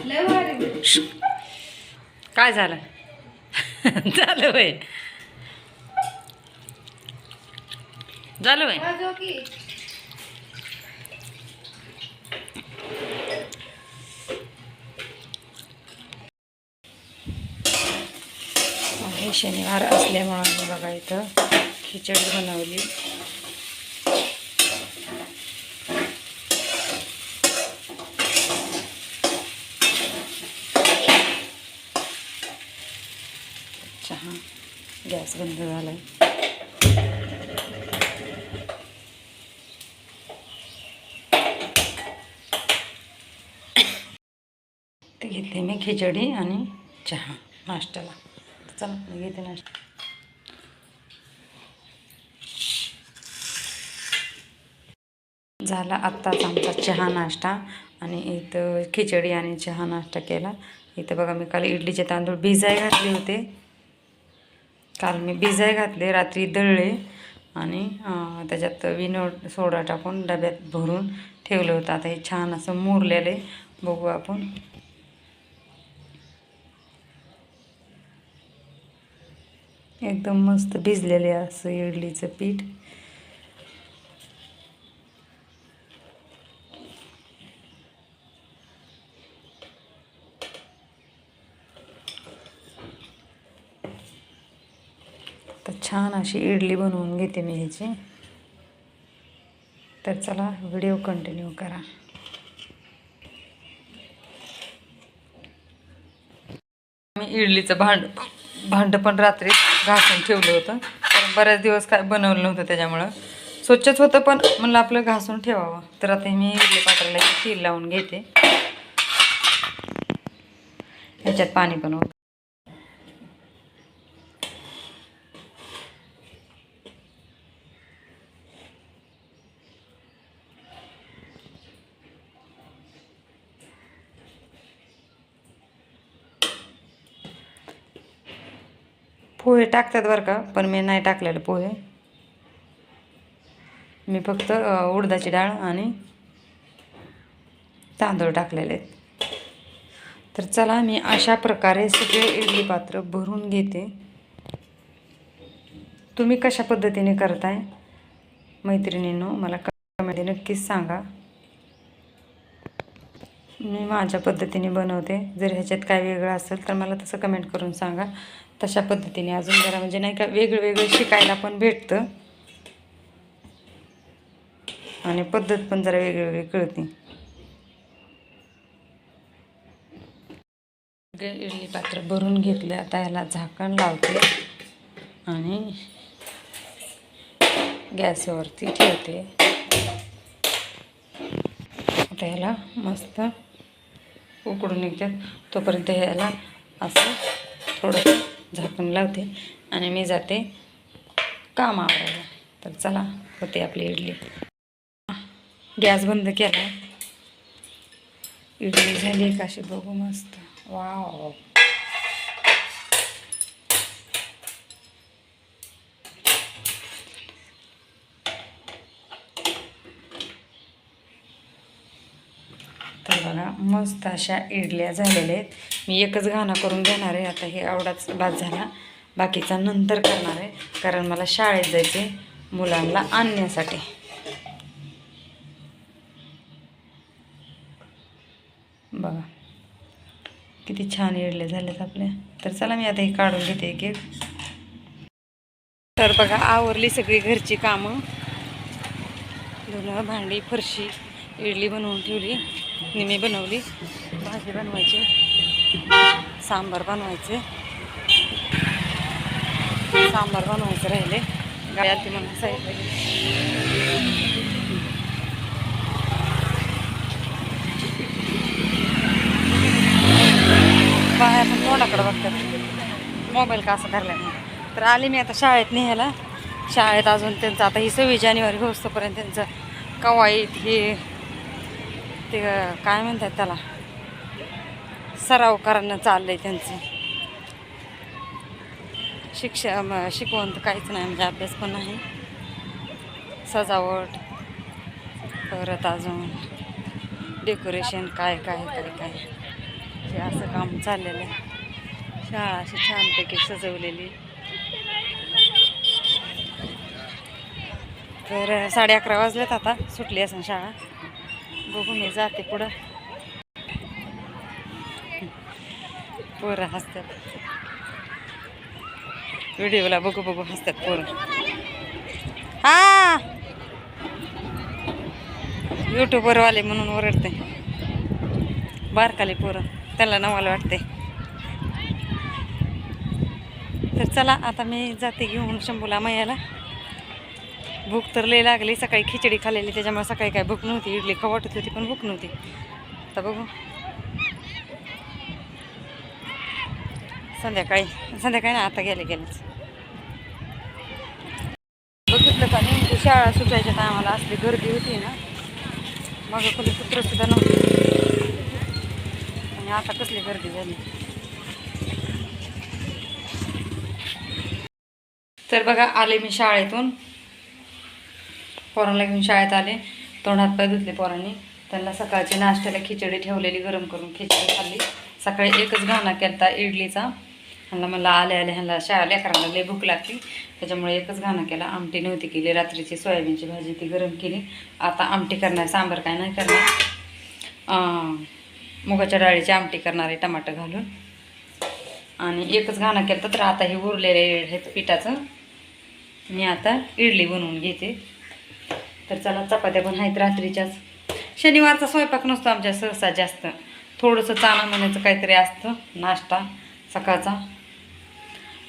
लय भारी काय झालं? झालं वय झालं वय की हे शनिवार असल्यामुळे बघा इथं खिचडी बनवली चहा गॅस बंद झाला ते घेते मी खिचडी आणि चहा नाश्त्याला. चला मी घेते नाश्ता. झाला आत्ताच आमचा चहा नाश्ता आणि इथं खिचडी आणि चहा नाश्ता केला. इथं बघा मी काल इडलीचे तांदूळ भिजाय घातले होते. काल मी भिजाय घातले रात्री दळले आणि त्याच्यात विनो सोडा टाकून डब्यात भरून ठेवलं होतं. आता हे छान असं मुरलेलं आहे. बघू आपण. एकदम मस्त भिजलेले असं इडलीचं पीठ तर छान अशी इडली बनवून घेते मी ह्याची तर चला व्हिडिओ कंटिन्यू करा. मी इडलीचं भांड भांड पण रात्री घासून ठेवलं होतं. कारण बऱ्याच दिवस काय बनवलं नव्हतं त्याच्यामुळं. स्वच्छच होतं पण म्हणलं आपलं घासून ठेवावं. तर आता मी इडली पात्राला एक लावून घेते. ह्याच्यात पाणी पण होतं पोहे टाकतात बरं का पण मी नाही टाकलेलं पोहे. मी फक्त उडदाची डाळ आणि तांदूळ टाकलेले आहेत. तर चला मी अशा प्रकारे सगळे इडली पात्र भरून घेते. तुम्ही कशा पद्धतीने करताय? मैत्रिणींनो मला कमेंटमध्ये नक्कीच सांगा. मी माझ्या पद्धतीने बनवते. जर ह्याच्यात काय वेगळं असेल तर मला तसं कमेंट करून सांगा. तशा पद्धतीने अजून जरा म्हणजे नाही का वेगळं वेगळं शिकायला पण भेटतं. आणि पद्धत पण जरा वेगळी कळते. इडली पात्र भरून घेतलं. आता याला झाकण लावते. आणि गॅसवरती ठेवते. आता याला मस्त उकडून निघतात. तोपर्यंत याला असं थोडं झाकून लावते आणि मी जाते काम आवडायला तर चला होते आपली इडली. गॅस बंद केला. इडली झाली का अशी? बघू मस्त. वाव तर बघा मस्त अशा इडल्या झालेल्या आहेत. मी एकच घाणा करून घेणार आहे आता हे आवडाच बाद झाला. बाकीचा नंतर करणार आहे कारण मला शाळेत जायचे मुलांना आणण्यासाठी. बघा. किती छान इडल्या झाल्यात आपल्या. तर चला मी आता हे काढून घेते एक एक. तर बघा आवरली सगळी घरची कामं. धुणं भांडी फरशी. इडली बनवून ठेवली निमी बनवली भाजी बनवायची सांबार बनवायचे. सांबार बनवायचं राहिले. गायात ती म्हणून सांगितलं. बाहेर पण तोंडाकडे बघतात. मोबाईल का असं धरला नाही तर आले मी आता शाळेत न्यायला. शाळेत अजून त्यांचं आता ही सव्वीस जानेवारी होस्तोपर्यंत त्यांचं कवायत हे ते काय म्हणतात त्याला? सराव करणं चाललंय त्यांचं. शिक्षा म- शिकवण तर काहीच नाही म्हणजे अभ्यास पण नाही. सजावट परत अजून डेकोरेशन काय काय काय काय. हे असं काम चाललेलं आहे. शाळा अशी छानपैकी सजवलेली. तर साडे अकरा वाजलेत आता सुटली असं शाळा. बघू मी जाते पुढं. पोरं हसतात. व्हिडिओला बघू बघू हसतात पोरं. हा! युट्यूबवरवाले म्हणून ओरडते. बारकाले पोरं. त्याला नवाला वाटते. तर चला आता मी जाते घेऊन शंभूला मैयाला. भूक तर लई लागली सकाळी खिचडी खाल्लेली त्याच्यामुळे सकाळी काय भूक नव्हती. इडली खाऊ वाटत होती पण भूक नव्हती. आता बघू. संध्याकाळी संध्याकाळी ना आता गेले गेलेच. बघितलं का नेमकी शाळा सुटायच्या टायमाला असली गर्दी होती ना. मग कोणी कुत्र सुद्धा नव्हती. आणि आता कसली गर्दी झाली. तर बघा आले मी शाळेतून. पोरांना घेऊन शाळेत आले. तोंड हात पाय धुतले पोरांनी. त्यांना सकाळची नाश्त्याला खिचडी ठेवलेली गरम करून खिचडी खाल्ली. सकाळी एकच घाणा केलता इडलीचा. ह्यांना मला आले आले ह्यांना शाळा लेकरांना लई भूक लागली त्याच्यामुळे एकच घाणा केला आमटी नव्हती केली. रात्रीची सोयाबीनची भाजी ती गरम केली. आता आमटी करणार सांबार काय नाही करणार. मुगाच्या डाळीची आमटी करणार आहे टमाटर घालून. आणि एकच घाणा केलं तर आता हे उरलेले हे पिठाचं. मी आता इडली बनवून घेते. तर चला चपात्या पण आहेत रात्रीच्याच. शनिवारचा स्वयंपाक नसतो आमच्या सहसा जास्त. थोडंसं चाणा म्हणायचं काहीतरी असतं नाश्ता सकाळचा.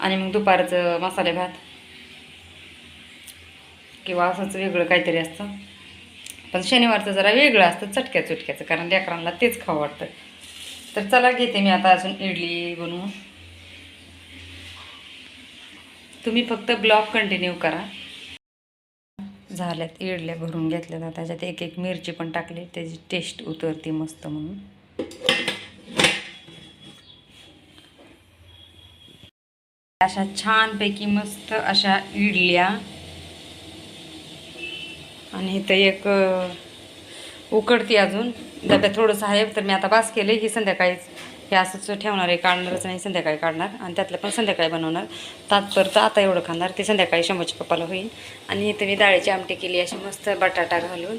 आणि मग दुपारचं मसाले भात. किंवा असंच वेगळं काहीतरी असतं. पण शनिवारचं जरा वेगळं असतं चटक्या चुटक्याचं कारण लेकरांना तेच खावं वाटतं. तर चला घेते मी आता अजून इडली बनवून. तुम्ही फक्त ब्लॉग कंटिन्यू करा. झाल्यात इडल्या भरून घेतल्या त्याच्यात एक एक मिरची पण टाकली. त्याची टेस्ट उतरते मस्त म्हणून. अशा छानपैकी मस्त अशा इडल्या. आणि इथं एक उकडती अजून. डब्यात थोडंसं आहे तर मी आता बास केले ही संध्याकाळीच हे असंच ठेवणार आहे काढणारच नाही संध्याकाळी काढणार आणि त्यातलं पण संध्याकाळी बनवणार. तात्परतं आता एवढं खाणार ते संध्याकाळी शंभरच्या पप्पाला होईल. आणि इथं मी डाळीची आमटी केली अशी मस्त बटाटा घालून.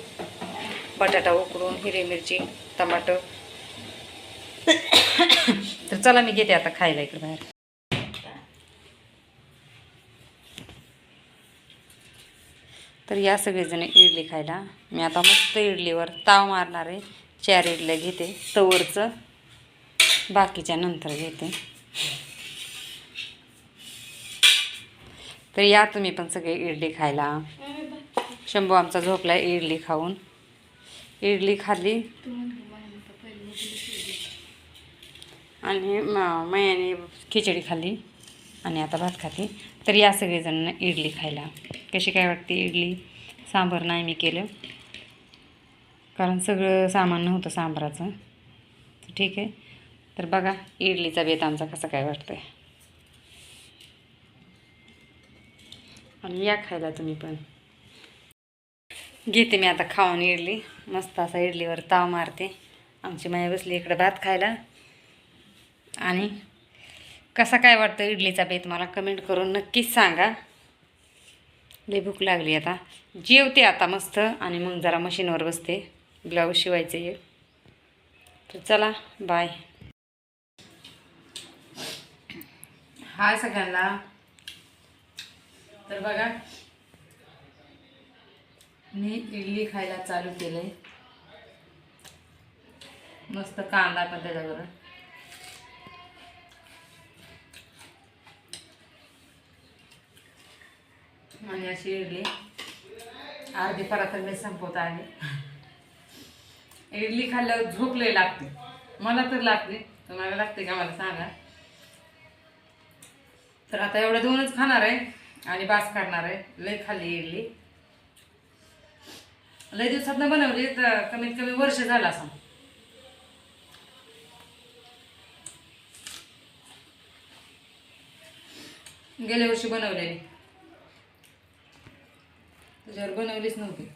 बटाटा उकडून हिरवी मिरची टमाटर. तर चला मी घेते आता खायला इकडे बाहेर. तर या सगळेजण इडली खायला. मी आता मस्त इडलीवर ताव मारणार आहे. चार इडल्या घेते. तवरचं. बाकीच्या नंतर घेते. तर या तुम्ही पण सगळे इडली खायला. शंभू आमचा झोपला इडली खाऊन. इडली खाल्ली. आणि म- मयाने खिचडी खाल्ली. आणि आता भात खाते. तर या सगळेजणांना इडली खायला. कशी काय वाटते इडली? सांबार नाही मी केलं. कारण सगळं सामान नव्हतं सांबाराचं. ठीक आहे. तर बघा इडलीचा बेत आमचा कसा काय वाटतोय. आणि या खायला तुम्ही पण. घेते मी आता खाऊन इडली. मस्त असा इडलीवर ताव मारते. आमची माया बसली इकडं भात खायला. आणि कसा काय वाटतं इडलीचा बेत मला कमेंट करून नक्कीच सांगा. लई भूक लागली आता. जेवते आता मस्त आणि मग जरा मशीनवर बसते. ब्लाऊज शिवायचे आहे तर चला बाय. हाय सगळ्यांना. तर बघा मी इडली खायला चालू केलंय. मस्त कांदा पण त्याच्याबरोबर. आणि अशी इडली. अर्धी तर मी संपवत आहे. इडली खाल्ल्यावर झोप लय लागते. मला तर लागते. तुम्हाला लागते का? मला सांगा. तर आता एवढं दोनच खाणार आहे आणि बास करणार आहे. लय खाल्ली इडली लय दिवसात बनवली तर कमीत कमी वर्ष झालं असं. गेल्या वर्षी बनवलेली. त्याच्यावर बनवलीच नव्हती.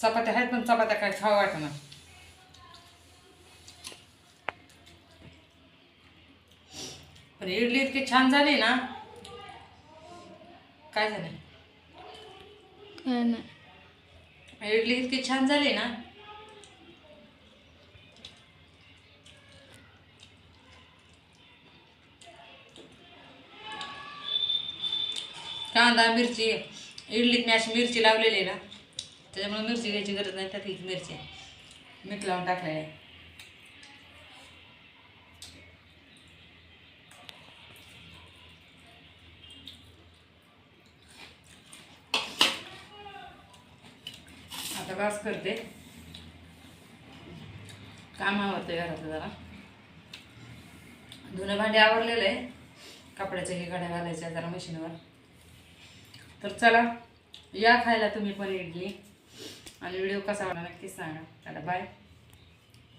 चपात्या आहेत पण चपात्या काय खावं वाटणार पण इडली इतकी छान झाली ना काय झालं? काय नाही. इडली इतकी छान झाली ना कांदा मिरची इडलीत मी अशी मिरची लावलेली आहे ना त्याच्यामुळे मिरची घ्यायची गरज नाही त्यात हीच मिरची आहे. मीठ लावून टाकलेलं आहे. आता वास करते. काम आवडते घरातलं जरा. धुणं भांडी आवरलेलं आहे. कपड्याच्या हे गाड्या घालायच्या जरा मशीनवर. तर चला या खायला तुम्ही पण इडली. आणि व्हिडिओ कसा वाटला नक्कीच सांगा. चला बाय